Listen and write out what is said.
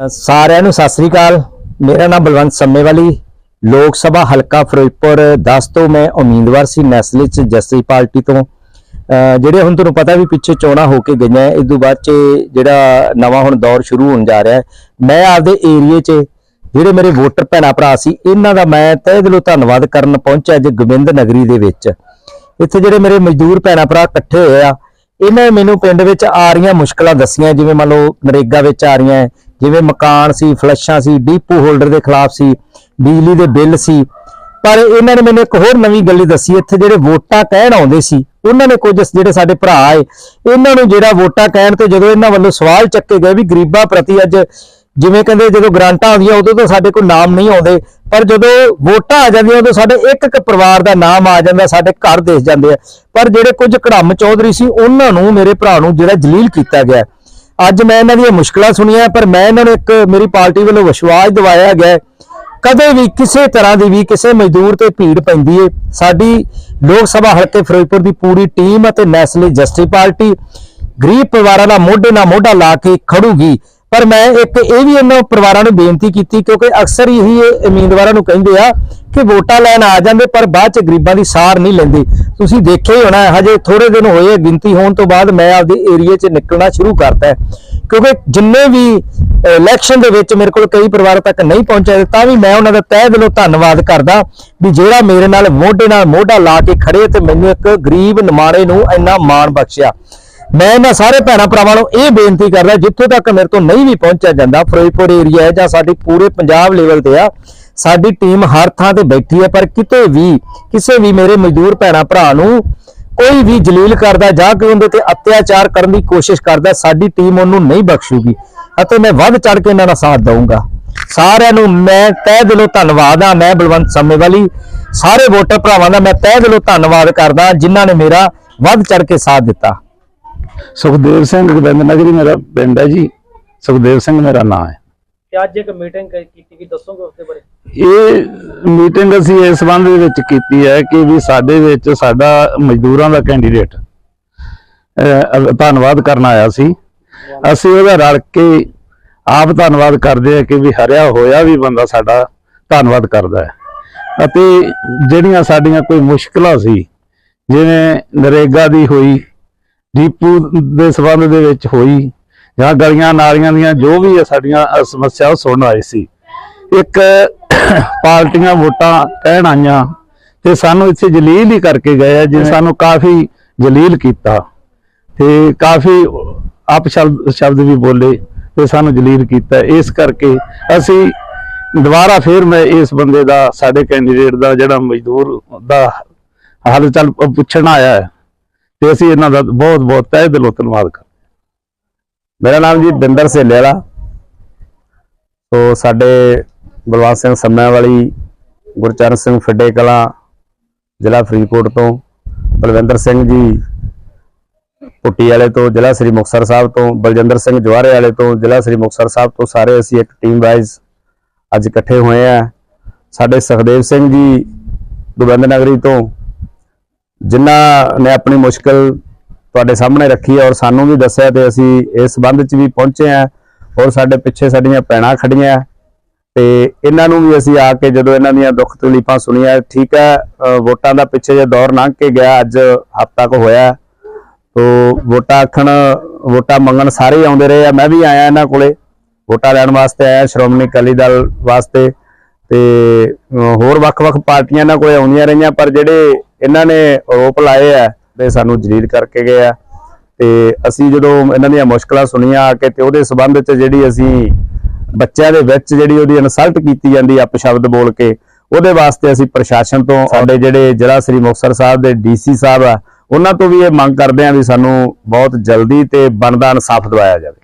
ਸਾਰਿਆਂ ਨੂੰ ਸਤਿ ਸ੍ਰੀ ਅਕਾਲ। ਮੇਰਾ ਨਾਮ ਬਲਵੰਤ ਸੰਮੇਵਾਲੀ। ਲੋਕ ਸਭਾ ਹਲਕਾ ਫਿਰੋਜ਼ਪੁਰ 10 ਤੋਂ ਮੈਂ ਉਮੀਦਵਾਰ ਸੀ ਨੈਸਲੇ ਚ ਜਸਟਿਸ ਪਾਰਟੀ ਤੋਂ। ਜਿਹੜੇ ਹੁਣ ਤੁਹਾਨੂੰ ਪਤਾ ਵੀ ਪਿੱਛੇ ਚੋਣਾਂ ਹੋ ਕੇ ਗਈਆਂ, ਇਸ ਤੋਂ ਬਾਅਦ ਚ ਜਿਹੜਾ ਨਵਾਂ ਹੁਣ ਦੌਰ ਸ਼ੁਰੂ ਹੋਣ ਜਾ ਰਿਹਾ ਮੈਂ ਆਪਦੇ ਏਰੀਏ 'ਚ ਜਿਹੜੇ ਮੇਰੇ ਵੋਟਰ ਭੈਣਾ ਭਰਾ ਸੀ, ਇਹਨਾਂ ਦਾ ਮੈਂ ਤਹਿ ਦਿਲੋਂ ਧੰਨਵਾਦ ਕਰਨ ਪਹੁੰਚਿਆ ਅੱਜ ਗੋਬਿੰਦ ਨਗਰੀ ਦੇ ਵਿੱਚ। ਇੱਥੇ ਜਿਹੜੇ ਮੇਰੇ ਮਜ਼ਦੂਰ ਭੈਣਾ ਭਰਾ ਇਕੱਠੇ ਹੋਏ ਆ, ਇਹਨਾਂ ਮੈਨੂੰ ਪਿੰਡ ਵਿੱਚ ਆ ਰਹੀਆਂ ਮੁਸ਼ਕਲਾਂ ਦੱਸੀਆਂ, ਜਿਵੇਂ ਮੰਨ ਲਓ ਨਰੇਗਾ ਵਿੱਚ ਆ ਰਹੀਆਂ ਜਿਵੇਂ ਮਕਾਨ ਸੀ, ਫਲੱਸ਼ਾਂ ਸੀ, ਡੀਪੂ ਹੋਲਡਰ ਦੇ ਖਿਲਾਫ ਸੀ, ਬਿਜਲੀ ਦੇ ਬਿੱਲ ਸੀ। ਪਰ ਇਹਨਾਂ ਨੇ ਮੈਨੂੰ ਇੱਕ ਹੋਰ ਨਵੀਂ ਗੱਲ ਦੱਸੀ, ਇੱਥੇ ਜਿਹੜੇ ਵੋਟਾਂ ਕਹਿਣ ਆਉਂਦੇ ਸੀ, ਉਹਨਾਂ ਨੇ ਕੁਝ ਜਿਹੜੇ ਸਾਡੇ ਭਰਾ ਆਏ, ਇਹਨਾਂ ਨੂੰ ਜਿਹੜਾ ਵੋਟਾਂ ਕਹਿਣ ਤੇ ਜਦੋਂ ਇਹਨਾਂ ਵੱਲੋਂ ਸਵਾਲ ਚੱਕੇ ਗਏ ਵੀ ਗਰੀਬਾਂ ਪ੍ਰਤੀ ਅੱਜ ਜਿਵੇਂ ਕਹਿੰਦੇ ਜਦੋਂ ਗ੍ਰਾਂਟਾਂ ਆਉਂਦੀਆਂ, ਉਦੋਂ ਤਾਂ ਸਾਡੇ ਕੋਲ ਨਾਮ ਨਹੀਂ ਆਉਂਦੇ, ਪਰ ਜਦੋਂ ਵੋਟਾਂ ਆ ਜਾਂਦੀਆਂ, ਉਦੋਂ ਸਾਡੇ ਇੱਕ ਇੱਕ ਪਰਿਵਾਰ ਦਾ ਨਾਮ ਆ ਜਾਂਦਾ, ਸਾਡੇ ਘਰ ਦੇਖ ਜਾਂਦੇ ਆ। ਪਰ ਜਿਹੜੇ ਕੁਝ ਕੜਮ ਚੌਧਰੀ ਸੀ, ਉਹਨਾਂ ਨੂੰ, ਮੇਰੇ ਭਰਾ ਨੂੰ ਜਿਹੜਾ ਜਲੀਲ ਕੀਤਾ ਗਿਆ। ਅੱਜ ਮੈਂ ਇਹਨਾਂ ਦੀਆਂ ਮੁਸ਼ਕਲਾਂ ਸੁਣੀਆਂ, ਪਰ ਮੈਂ ਇਹਨਾਂ ਨੂੰ ਇੱਕ ਮੇਰੀ ਪਾਰਟੀ ਵੱਲੋਂ ਵਿਸ਼ਵਾਸ ਦਿਵਾਇਆ ਗਿਆ ਕਦੇ ਵੀ ਕਿਸੇ ਤਰ੍ਹਾਂ ਦੀ ਵੀ ਕਿਸੇ ਮਜ਼ਦੂਰ ਤੇ ਭੀੜ ਪੈਂਦੀ ਏ। ਸਾਡੀ ਲੋਕ ਸਭਾ ਹਲਕੇ ਫਿਰੋਜ਼ਪੁਰ ਦੀ ਪੂਰੀ ਟੀਮ ਅਤੇ ਨੈਸ਼ਨਲ ਜਸਟਿਸ ਪਾਰਟੀ ਗਰੀਬ ਪਰਿਵਾਰਾਂ ਦਾ ਮੋਢੇ ਨਾਲ ਮੋਢਾ ਲਾ ਕੇ ਖੜੂਗੀ। ਪਰ ਮੈਂ ਇੱਕ ਇਹ ਵੀ ਇਹਨਾਂ ਪਰਿਵਾਰਾਂ ਨੂੰ ਬੇਨਤੀ ਕੀਤੀ, ਕਿਉਂਕਿ ਅਕਸਰ ਹੀ ਇਹ ਉਮੀਦਵਾਰਾਂ ਨੂੰ ਕਹਿੰਦੇ ਆ ਕਿ ਵੋਟਾਂ ਲੈਣ ਆ ਜਾਂਦੇ, ਪਰ ਬਾਅਦ ਚ ਗਰੀਬਾਂ ਦੀ ਸਾਰ ਨਹੀਂ ਲੈਂਦੇ। ਤੁਸੀਂ ਦੇਖਿਆ ਹੀ ਹੋਣਾ, ਹਜੇ ਥੋੜੇ ਦਿਨ ਹੋਏ ਗਿਣਤੀ ਹੋਣ ਤੋਂ ਬਾਅਦ ਮੈਂ ਆਪਦੇ ਏਰੀਏ 'ਚ ਨਿਕਲਣਾ ਸ਼ੁਰੂ ਕਰਤਾ ਕਿਉਂਕਿ ਜਿੰਨੇ ਵੀ ਇਲੈਕਸ਼ਨ ਦੇ ਵਿੱਚ ਮੇਰੇ ਕੋਲ ਕਈ ਪਰਿਵਾਰ ਤੱਕ ਨਹੀਂ ਪਹੁੰਚਿਆ, ਤਾਂ ਵੀ ਮੈਂ ਉਹਨਾਂ ਦਾ ਤਹਿ ਦਿਲੋਂ ਧੰਨਵਾਦ ਕਰਦਾ ਵੀ ਜਿਹੜਾ ਮੇਰੇ ਨਾਲ ਮੋਢੇ ਨਾਲ ਮੋਢਾ ਲਾ ਕੇ ਖੜੇ ਤੇ ਮੈਨੂੰ ਇੱਕ ਗਰੀਬ ਨਿਮਾਣੇ ਨੂੰ ਇੰਨਾ ਮਾਣ ਬਖਸ਼ਿਆ। ਮੈਂ ਇਹਨਾਂ ਸਾਰੇ ਭੈਣਾਂ ਭਰਾਵਾਂ ਨੂੰ ਇਹ ਬੇਨਤੀ ਕਰਦਾ, ਜਿੱਥੋਂ ਤੱਕ ਮੇਰੇ ਤੋਂ ਨਹੀਂ ਵੀ ਪਹੁੰਚਿਆ ਜਾਂਦਾ, ਫਿਰੋਜ਼ਪੁਰ ਏਰੀਆ ਹੈ ਜਾਂ ਸਾਡੀ ਪੂਰੇ ਪੰਜਾਬ ਲੈਵਲ ਤੇ ਆ, ਸਾਡੀ ਟੀਮ ਹਰ ਥਾਂ ਤੇ ਬੈਠੀ ਹੈ, ਪਰ ਕਿਤੇ ਵੀ ਕਿਸੇ ਵੀ ਮੇਰੇ ਮਜ਼ਦੂਰ ਭੈਣਾਂ ਭਰਾ ਨੂੰ ਕੋਈ ਵੀ ਜਲੀਲ ਕਰਦਾ ਜਾਂ ਕਿ ਉਹਦੇ ਤੇ ਅਤਿਆਚਾਰ ਕਰਨ ਦੀ ਕੋਸ਼ਿਸ਼ ਕਰਦਾ, ਸਾਡੀ ਟੀਮ ਉਹਨੂੰ ਨਹੀਂ ਬਖਸ਼ੂਗੀ। ਅਤੇ ਮੈਂ ਵੱਧ ਚੜ ਕੇ ਇਹਨਾਂ ਦਾ ਸਾਥ ਦਊਂਗਾ। ਸਾਰਿਆਂ ਨੂੰ ਮੈਂ ਤਹਿ ਦਿਲੋਂ ਧੰਨਵਾਦ ਆ ਮੈਂ ਬਲਵੰਤ ਸੰਮੇਵਾਲੀ, ਸਾਰੇ ਵੋਟਰ ਭਰਾਵਾਂ ਦਾ ਮੈਂ ਤਹਿ ਦਿਲੋਂ ਧੰਨਵਾਦ ਕਰਦਾ, ਜਿਨ੍ਹਾਂ ਨੇ ਮੇਰਾ ਵੱਧ ਚੜ ਕੇ ਸਾਥ ਦਿੱਤਾ। ਸੁਖਦੇਵ ਸਿੰਘ ਗੋਬਿੰਦ ਨਗਰੀ ਮੇਰਾ ਪਿੰਡ ਹੈ ਜੀ। ਸੁਖਦੇਵ ਸਿੰਘ ਮੇਰਾ ਨਾਮ ਹੈ। ਤੇ ਅੱਜ ਇੱਕ ਮੀਟਿੰਗ ਕੀਤੀ ਗਈ ਦੱਸੋਗੇ ਉਸ ਦੇ ਬਾਰੇ? ਇਹ ਮੀਟਿੰਗ ਅਸੀਂ ਇਸ ਸੰਬੰਧ ਦੇ ਵਿੱਚ ਕੀਤੀ ਹੈ ਕਿ ਵੀ ਸਾਡੇ ਵਿੱਚ ਸਾਡਾ ਮਜ਼ਦੂਰਾਂ ਦਾ ਕੈਂਡੀਡੇਟ ਧੰਨਵਾਦ ਕਰਨ ਆਇਆ ਸੀ। ਅਸੀਂ ਉਹਦਾ ਰਲ ਕੇ ਆਪ ਧੰਨਵਾਦ ਕਰਦੇ ਆ ਕਿ ਵੀ ਹਰਿਆ ਹੋਇਆ ਵੀ ਬੰਦਾ ਸਾਡਾ ਧੰਨਵਾਦ ਕਰਦਾ ਹੈ। ਅਤੇ ਜਿਹੜੀਆਂ ਸਾਡੀਆਂ ਕੋਈ ਮੁਸ਼ਕਲਾਂ ਸੀ ਜਿਵੇਂ ਨਰੇਗਾ ਦੀ ਹੋਈ ਡੀਪੂ ਦੇ ਸਬੰਧ ਦੇ ਵਿੱਚ ਹੋਈ ਜਾਂ ਗਲੀਆਂ ਨਾਲੀਆਂ ਦੀਆਂ ਜੋ ਵੀ ਹੈ ਸਾਡੀਆਂ ਸਮੱਸਿਆ ਉਹ ਸੁਣਨ ਆਏ ਸੀ। ਇੱਕ ਪਾਰਟੀਆਂ ਵੋਟਾਂ ਕਹਿਣ ਆਈਆਂ ਤੇ ਸਾਨੂੰ ਇੱਥੇ ਜਲੀਲ ਹੀ ਕਰਕੇ ਗਏ ਆ ਜਿਵੇਂ ਸਾਨੂੰ ਕਾਫੀ ਜਲੀਲ ਕੀਤਾ ਤੇ ਕਾਫੀ ਅਪਸ਼ਬਦ ਸ਼ਬਦ ਵੀ ਬੋਲੇ ਤੇ ਸਾਨੂੰ ਜਲੀਲ ਕੀਤਾ। ਇਸ ਕਰਕੇ ਅਸੀਂ ਦੁਬਾਰਾ ਫਿਰ ਮੈਂ ਇਸ ਬੰਦੇ ਦਾ ਸਾਡੇ ਕੈਂਡੀਡੇਟ ਦਾ ਜਿਹੜਾ ਮਜ਼ਦੂਰ ਦਾ ਹਾਲ ਚਾਲ ਪੁੱਛਣ ਆਇਆ ਹੈ ਤੇ ਅਸੀਂ ਇਹਨਾਂ ਦਾ ਬਹੁਤ ਬਹੁਤ ਤਹਿ ਦਿਲੋਂ ਧੰਨਵਾਦ ਕਰਦੇ ਮੇਰਾ ਨਾਮ ਜੀ ਬਿੰਦਰ ਸੇਲੇ ਵਾਲਾ। ਸੋ ਸਾਡੇ ਬਲਵੰਤ ਸਿੰਘ ਸੰਮਿਆਂ ਵਾਲੀ, ਗੁਰਚਰਨ ਸਿੰਘ ਫਿੱਡੇ ਕਲਾਂ ਜ਼ਿਲ੍ਹਾ ਫਰੀਦਕੋਟ ਤੋਂ, ਬਲਵਿੰਦਰ ਸਿੰਘ ਜੀ ਪੁੱਟੀ ਵਾਲੇ ਤੋਂ, ਜ਼ਿਲ੍ਹਾ ਸ੍ਰੀ ਮੁਕਤਸਰ ਸਾਹਿਬ ਤੋਂ, ਬਲਜਿੰਦਰ ਸਿੰਘ ਜਵਾਰੇ ਵਾਲੇ ਤੋਂ, ਜ਼ਿਲ੍ਹਾ ਸ੍ਰੀ ਮੁਕਤਸਰ ਸਾਹਿਬ ਤੋਂ ਸਾਰੇ ਅਸੀਂ ਇੱਕ ਟੀਮ ਵਾਈਜ਼ ਅੱਜ ਇਕੱਠੇ ਹੋਏ ਆ ਸਾਡੇ ਸੁਖਦੇਵ ਸਿੰਘ ਜੀ, ਗੋਬਿੰਦ ਨਗਰੀ ਤੋਂ ਜਿਨ੍ਹਾਂ ਨੇ ਆਪਣੀ ਮੁਸ਼ਕਲ ਤੁਹਾਡੇ ਸਾਹਮਣੇ ਰੱਖੀ ਹੈ ਔਰ ਸਾਨੂੰ ਵੀ ਦੱਸਿਆ ਤੇ ਅਸੀਂ ਇਸ ਸੰਬੰਧ 'ਚ ਵੀ ਪਹੁੰਚੇ ਆ ਔਰ ਸਾਡੇ ਪਿੱਛੇ ਸਾਡੀਆਂ ਭੈਣਾਂ ਖੜੀਆਂ ਤੇ ਇਹਨਾਂ ਨੂੰ ਵੀ ਅਸੀਂ ਆ ਕੇ ਜਦੋਂ ਇਹਨਾਂ ਦੀਆਂ ਦੁੱਖ ਤਕਲੀਫਾਂ ਸੁਣੀਆਂ, ਠੀਕ ਹੈ ਵੋਟਾਂ ਦਾ ਪਿੱਛੇ ਜੇ ਦੌਰ ਲੰਘ ਕੇ ਗਿਆ, ਅੱਜ ਹਫ਼ਤਾ ਕੁ ਹੋਇਆ ਤੋ ਵੋਟਾਂ ਆਖਣ, ਵੋਟਾਂ ਮੰਗਣ ਸਾਰੇ ਹੀ ਆਉਂਦੇ ਰਹੇ ਆ। ਮੈਂ ਵੀ ਆਇਆ ਇਹਨਾਂ ਕੋਲੇ, ਵੋਟਾਂ ਲੈਣ ਵਾਸਤੇ ਆਇਆ, ਸ਼੍ਰੋਮਣੀ ਅਕਾਲੀ ਦਲ ਵਾਸਤੇ। ਤੇ ਹੋਰ ਵੱਖ-ਵੱਖ ਪਾਰਟੀਆਂ ਇਹਨਾਂ ਕੋਲੇ ਆਉਂਦੀਆਂ ਰਹੀਆਂ, ਪਰ ਜਿਹੜੇ ਇਹਨਾਂ ਨੇ ਆਰੋਪ ਲਾਏ ਆ ਤੇ ਸਾਨੂੰ ਜਲੀਲ ਕਰਕੇ ਗਏ ਆ। ਤੇ ਅਸੀਂ ਜਦੋਂ ਇਹਨਾਂ ਦੀਆਂ ਮੁਸ਼ਕਲਾਂ ਸੁਣੀਆਂ ਆ ਕੇ ਤੇ ਉਹਦੇ ਸਬੰਧ ਚ ਜਿਹੜੀ ਅਸੀਂ ਬੱਚਿਆਂ ਦੇ ਵਿੱਚ ਜਿਹੜੀ ਉਹਦੀ ਇਨਸਲਟ ਕੀਤੀ ਜਾਂਦੀ ਆ ਅਪਸ਼ਬਦ ਬੋਲ ਕੇ, ਉਹਦੇ ਵਾਸਤੇ ਅਸੀਂ ਪ੍ਰਸ਼ਾਸਨ ਤੋਂ ਸਾਡੇ ਜਿਹੜੇ ਜ਼ਿਲ੍ਹਾ ਸ੍ਰੀ ਮੁਕਤਸਰ ਸਾਹਿਬ ਦੇ ਡੀਸੀ ਸਾਹਿਬ ਆ, ਉਹਨਾਂ ਤੋਂ ਵੀ ਇਹ ਮੰਗ ਕਰਦੇ ਆ ਵੀ ਸਾਨੂੰ ਬਹੁਤ ਜਲਦੀ ਤੇ ਬਣਦਾ ਇਨਸਾਫ ਦਿਵਾਇਆ ਜਾਵੇ।